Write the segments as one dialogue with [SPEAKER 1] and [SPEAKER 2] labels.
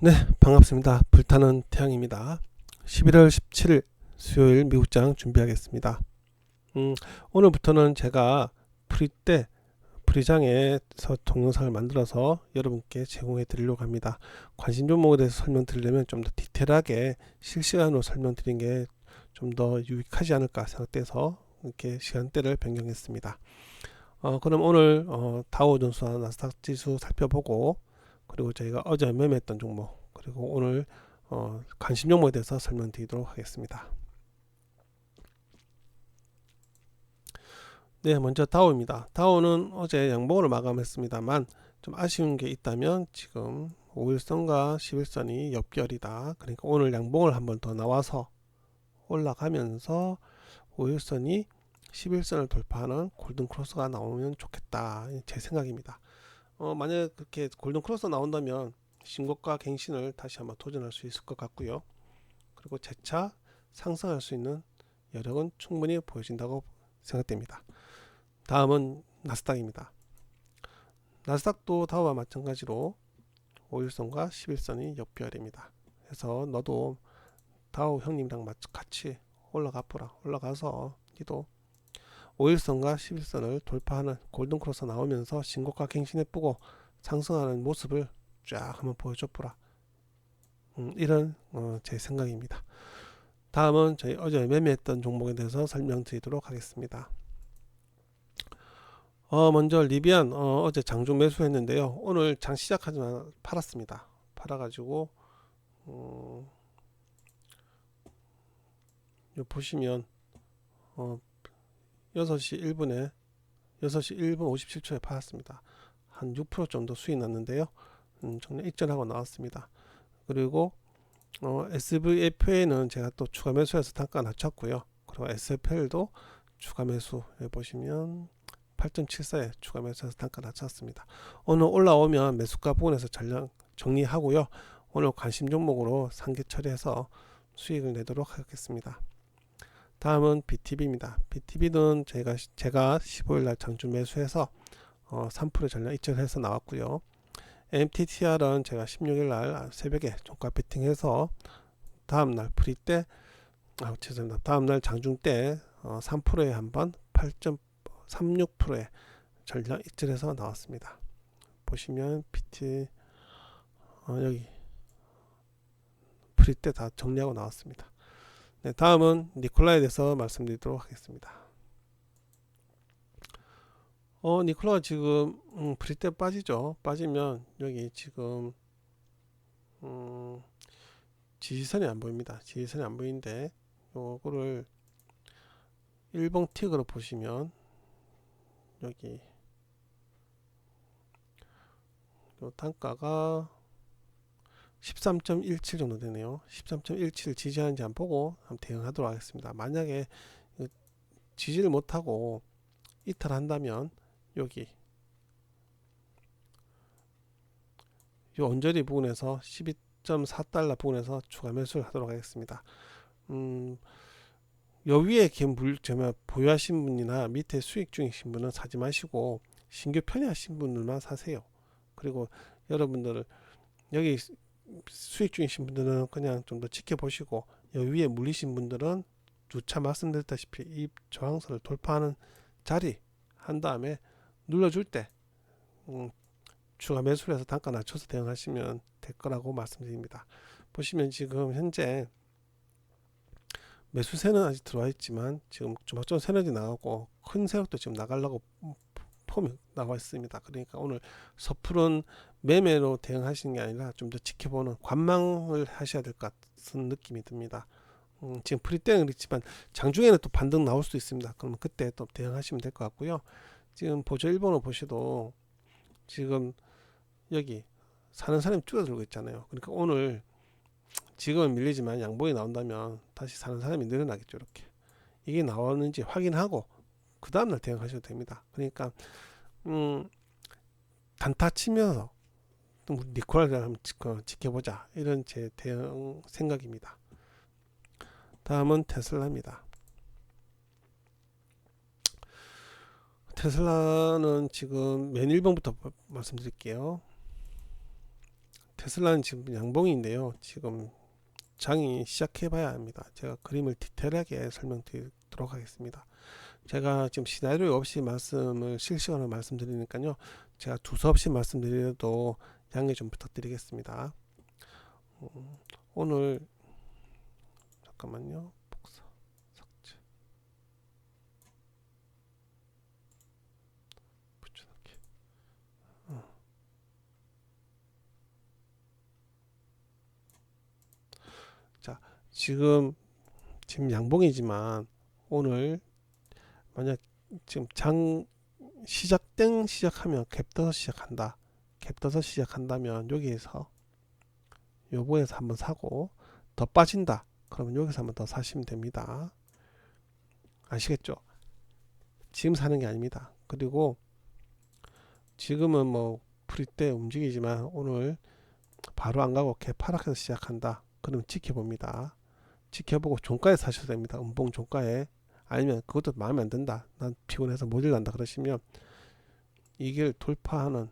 [SPEAKER 1] 네, 반갑습니다. 불타는 태양입니다. 11월 17일 수요일 미국장 준비하겠습니다. 음, 오늘부터는 제가 프리 때 프리장에서 동영상을 만들어서 여러분께 제공해 드리려고 합니다. 관심 종목에 대해서 설명드리려면 좀 더 디테일하게 실시간으로 설명드린 게 좀 더 유익하지 않을까 생각돼서 이렇게 시간대를 변경했습니다. 어, 그럼 오늘 어, 다우존스와 나스닥 지수 살펴보고 그리고 저희가 어제 매매했던 종목 그리고 오늘 어, 관심 종목에 대해서 설명드리도록 하겠습니다. 네, 먼저 다우입니다. 다우는 어제 양봉으로 마감했습니다만 좀 아쉬운 게 있다면 지금 5일선과 11선이 옆결이다. 그러니까 오늘 양봉을 한 번 더 나와서 올라가면서 5일선이 11선을 돌파하는 골든 크로스가 나오면 좋겠다. 제 생각입니다. 어, 만약 그렇게 골든 크로스 나온다면 신고가 갱신을 다시 한번 도전할 수 있을 것 같고요. 그리고 재차 상승할 수 있는 여력은 충분히 보여진다고 생각됩니다. 다음은 나스닥입니다. 나스닥도 다우와 마찬가지로 5일선과 11선이 역별입니다. 그래서 너도 다우 형님이랑 같이 올라가 보라. 올라가서 니도 5일선과 11선을 돌파하는 골든크로스 나오면서 신고가 갱신해보고 상승하는 모습을 쫙 한번 보여줘 보라. 음, 이런 어, 제 생각입니다. 다음은 저희 어제 매매했던 종목에 대해서 설명드리도록 하겠습니다. 어, 먼저 리비안 어, 제 장중 매수했는데요. 오늘 장 시작하지만 팔았습니다. 팔아가지고 음, 요 보시면 어, 6시 1분에 6시 1분 57초에 팔았습니다. 한 6% 정도 수익 났는데요. 음, 정리 익전하고 나왔습니다. 그리고 어, SVFA는 제가 또 추가 매수해서 단가 낮췄고요. 그리고 SFL도 추가 매수 보시면 8.74에 추가 매수해서 단가 낮췄습니다. 오늘 올라오면 매수가 부분에서 전량 정리하고요. 오늘 관심 종목으로 상계 처리해서 수익을 내도록 하겠습니다. 다음은 BTB입니다. BTB는 제가 제가 15일 날 장주 매수해서 어, 3% 전량 이전해서 나왔고요. MTTR은 제가 16일 날 새벽에 종가 베팅해서 다음 날 프리 때 아, 죄송합니다. 다음 날 장중 때 어, 3%에 한번 8.36%에 전량 이전해서 나왔습니다. 보시면 PT 어, 여기 프리 때 다 정리하고 나왔습니다. 네, 다음은 니콜라에 대해서 말씀드리도록 하겠습니다. 어, 니콜라가 지금 음, 프리때 빠지죠. 빠지면 여기 지금 음, 지지선이 안 보입니다. 지지선이 안 보이는데 요거를 일봉 틱으로 보시면 여기 요 단가가 13.17 정도 되네요. 13.17 지지하는지 안 보고 한번 대응하도록 하겠습니다. 만약에 지지를 못하고 이탈한다면 여기 이 언저리 부분에서 12.4달러 부분에서 추가 매수를 하도록 하겠습니다. 음, 여 위에 물 제가 보유하신 분이나 밑에 수익 중이신 분은 사지 마시고 신규 편의하신 분들만 사세요. 그리고 여러분들 여기 수익 중이신 분들은 그냥 좀 더 지켜보시고 여기 위에 물리신 분들은 두차 말씀드렸다시피 이 저항선을 돌파하는 자리 한 다음에 눌러줄 때 음, 추가 매수를 해서 단가 낮춰서 대응하시면 될 거라고 말씀드립니다. 보시면 지금 현재 매수세는 아직 들어와 있지만 지금 조막좀 세력이 나가고 큰 세력도 지금 나가려고 폼이 나와 있습니다. 그러니까 오늘 섣부른 매매로 대응하시는 게 아니라 좀 더 지켜보는 관망을 하셔야 될 것 같은 느낌이 듭니다. 음, 지금 프리때는 있지만 장중에는 또 반등 나올 수도 있습니다. 그러면 그때 또 대응하시면 될 것 같고요. 지금 보조 일본어 보셔도 지금 여기 사는 사람이 줄어들고 있잖아요. 그러니까 오늘 지금은 밀리지만 양봉이 나온다면 다시 사는 사람이 늘어나겠죠. 이렇게 이게 나오는지 확인하고 그 다음날 대응하셔도 됩니다. 그러니까 음, 단타 치면서 니콜라를 한번 지켜보자 이런 제 대응 생각입니다. 다음은 테슬라입니다. 테슬라는 지금 맨 1번부터 말씀드릴게요. 테슬라는 지금 양봉인데요. 지금 장이 시작해봐야 합니다. 제가 그림을 디테일하게 설명드리도록 하겠습니다. 제가 지금 시나리오 없이 말씀을 실시간으로 말씀드리니까요. 제가 두서 없이 말씀드려도 양해 좀 부탁드리겠습니다. 음, 오늘 잠깐만요. 복사 삭제 붙여넣기 어. 자 지금 지금 양봉이지만 오늘 만약 지금 장 시작 땡 시작하면 갭 떠서 시작한다. 갭 떠서 시작한다면 여기에서 요거에서 한번 사고 더 빠진다. 그러면 여기서 한번 더 사시면 됩니다. 아시겠죠? 지금 사는 게 아닙니다. 그리고 지금은 뭐 프리 때 움직이지만 오늘 바로 안 가고 갭 하락해서 시작한다. 그러면 지켜봅니다. 지켜보고 종가에 사셔도 됩니다. 음봉 종가에 아니면 그것도 마음에 안 든다 난 피곤해서 못 일난다 그러시면 이 길 돌파하는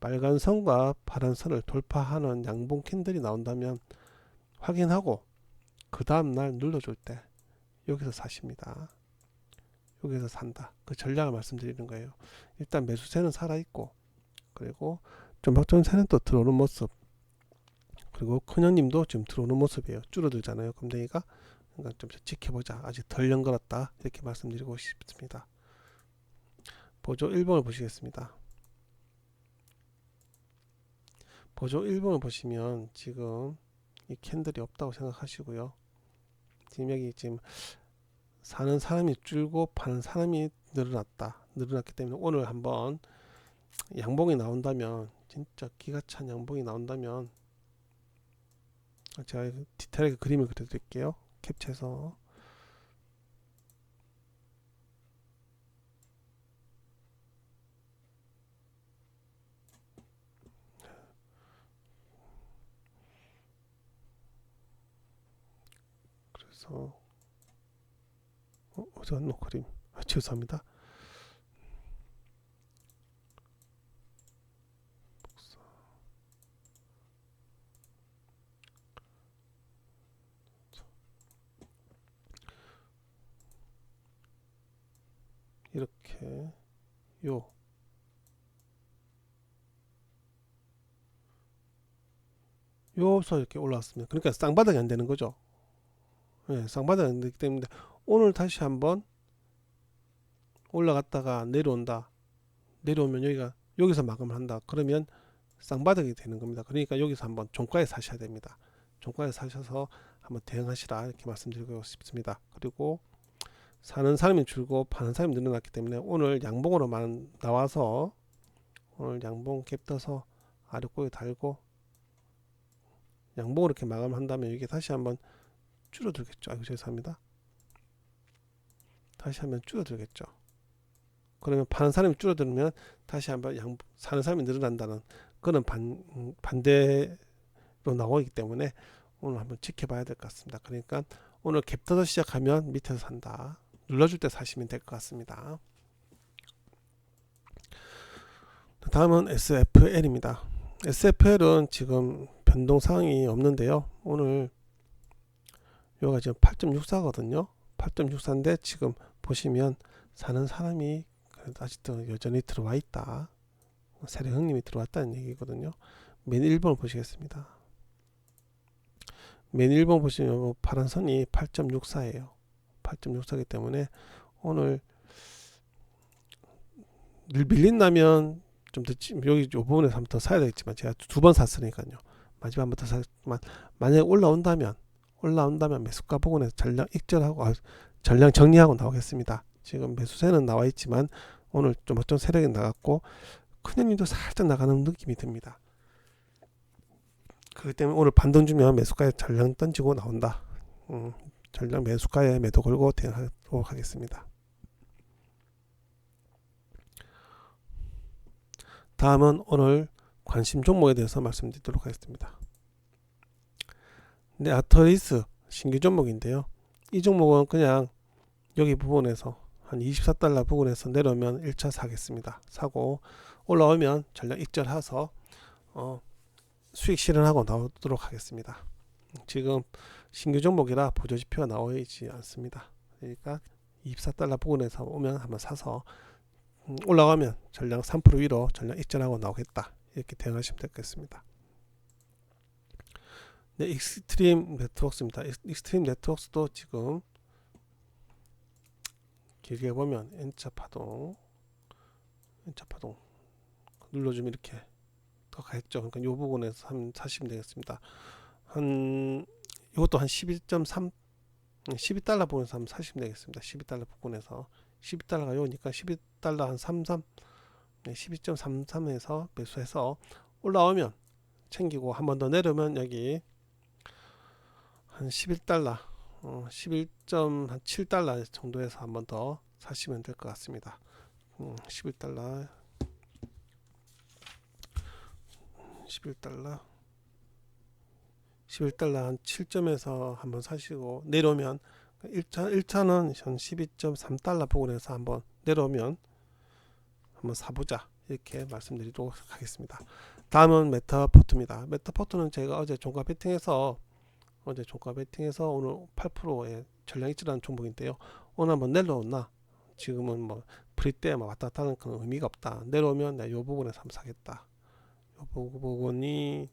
[SPEAKER 1] 빨간 선과 파란 선을 돌파하는 양봉 캔들이 나온다면 확인하고 그 다음날 눌러줄 때 여기서 사십니다. 여기서 산다. 그 전략을 말씀드리는 거예요. 일단 매수세는 살아있고 그리고 좀박전세는 또 들어오는 모습 그리고 큰형님도 지금 들어오는 모습이에요. 줄어들잖아요. 금덩이가 그러니까 좀 지켜보자. 아직 덜 연걸었다. 이렇게 말씀드리고 싶습니다. 보조 1번을 보시겠습니다. 보조 1번을 보시면 지금 이 캔들이 없다고 생각하시고요. 지금 여기 지금 사는 사람이 줄고 파는 사람이 늘어났다. 늘어났기 때문에 오늘 한번 양봉이 나온다면 진짜 기가 찬 양봉이 나온다면 제가 디테일하게 그림을 그려드릴게요. 캡처해서. 그래서 어, 어디 갔노 그림. 아, 죄송합니다 이렇게 요 요서 이렇게 올라왔습니다. 그러니까 쌍바닥이 안 되는 거죠. 예, 쌍바닥이 안 되기 때문에 오늘 다시 한번 올라갔다가 내려온다. 내려오면 여기가 여기서 마감을 한다. 그러면 쌍바닥이 되는 겁니다. 그러니까 여기서 한번 종가에 사셔야 됩니다. 종가에 사셔서 한번 대응하시라 이렇게 말씀드리고 싶습니다. 그리고 사는 사람이 줄고 파는 사람이 늘어났기 때문에 오늘 양봉으로만 나와서 오늘 양봉 갭 떠서 아래 꼬리 달고 양봉으로 이렇게 마감한다면 이게 다시 한번 줄어들겠죠. 아이고 죄송합니다. 다시 한번 줄어들겠죠. 그러면 파는 사람이 줄어들면 다시 한번 양 사는 사람이 늘어난다는 그런 반 반대로 나오기 때문에 오늘 한번 지켜봐야 될 것 같습니다. 그러니까 오늘 갭 터서 시작하면 밑에서 산다. 눌러줄 때 사시면 될 것 같습니다. 다음은 SFL입니다. SFL은 지금 변동 사항이 없는데요. 오늘 여기가 지금 8.64거든요. 8.64인데 지금 보시면 사는 사람이 아직도 여전히 들어와 있다. 세례 형님이 들어왔다는 얘기거든요. 맨 1번 보시겠습니다. 맨 1번 보시면 뭐 파란 선이 8.64예요. 8.64이기 때문에 오늘 늘 밀린다면 좀더 여기 이 부분에서 한번 더 사야 되겠지만 제가 두 번 샀으니까요. 마지막 한 번 더 샀지만 만약에 올라온다면 올라온다면 매수가 부분에서 전량 익절하고 아, 전량 정리하고 나오겠습니다. 지금 매수세는 나와 있지만 오늘 좀 어떤 세력이 나갔고 큰형님도 살짝 나가는 느낌이 듭니다. 그렇기 때문에 오늘 반등 주면 매수가에 전량 던지고 나온다. 음, 전량 매수가에 매도 걸고 대응하도록 하겠습니다. 다음은 오늘 관심 종목에 대해서 말씀드리도록 하겠습니다. 네, 아터리스 신규 종목인데요. 이 종목은 그냥 여기 부분에서 한 24달러 부분에서 내려오면 1차 사겠습니다. 사고 올라오면 전략 익절해서 어 수익 실현하고 나오도록 하겠습니다. 지금 신규 종목이라 보조 지표가 나오지 않습니다. 그러니까 24달러 부근에서 오면 한번 사서 음, 올라가면 전량 3% 위로 전량 익전하고 나오겠다. 이렇게 대응하시면 되겠습니다. 네, 익스트림 네트워크입니다. 익- 익스트림 네트워크도 지금 길게 보면 N자 파동, N자 파동 눌러주면 이렇게 더 가겠죠. 그러니까 이 부분에서 한 사시면 되겠습니다. 한 이것도 한 11.3 12달러 부분에서 한번 사시면 되겠습니다. 12달러 부분에서 12달러가 요니까 12달러 한 33, 네, 12.33에서 매수해서 올라오면 챙기고 한 번 더 내려오면 여기 한 11달러, 어, 11.7달러 정도에서 한 번 더 사시면 될 것 같습니다. 음, 11달러, 11달러, 11달러 한 7점에서 한번 사시고 내려오면 1차 1차는 한 12.3달러 부근에서 한번 내려오면 한번 사보자 이렇게 말씀드리도록 하겠습니다. 다음은 메타포트입니다. 메타포트는 제가 어제 종가 베팅해서 어제 종가 베팅해서 오늘 8%의 전량 일치라는 종목인데요. 오늘 한번 내려오나 지금은 뭐 프리 때 막 왔다 갔다 하는 그런 의미가 없다. 내려오면 내가 요 부분에서 한번 사겠다. 요 부분이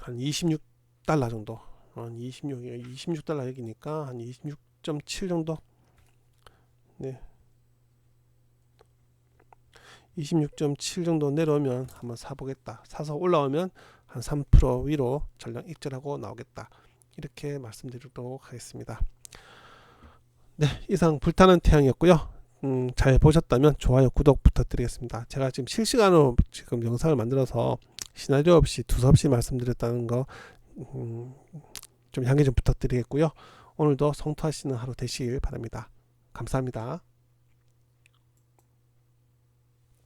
[SPEAKER 1] 한 26달러 정도. 한 26, 26달러 여기니까 한 26.7 정도? 네. 26.7 정도 내려오면 한번 사보겠다. 사서 올라오면 한 3% 위로 전량 익절하고 나오겠다. 이렇게 말씀드리도록 하겠습니다. 네 이상 불타는 태양이었고요. 음, 잘 보셨다면 좋아요 구독 부탁드리겠습니다. 제가 지금 실시간으로 지금 영상을 만들어서 시나리오 없이 두서 없이 말씀드렸다는 거 음, 좀 양해 좀 부탁드리겠고요. 오늘도 성투하시는 하루 되시길 바랍니다. 감사합니다.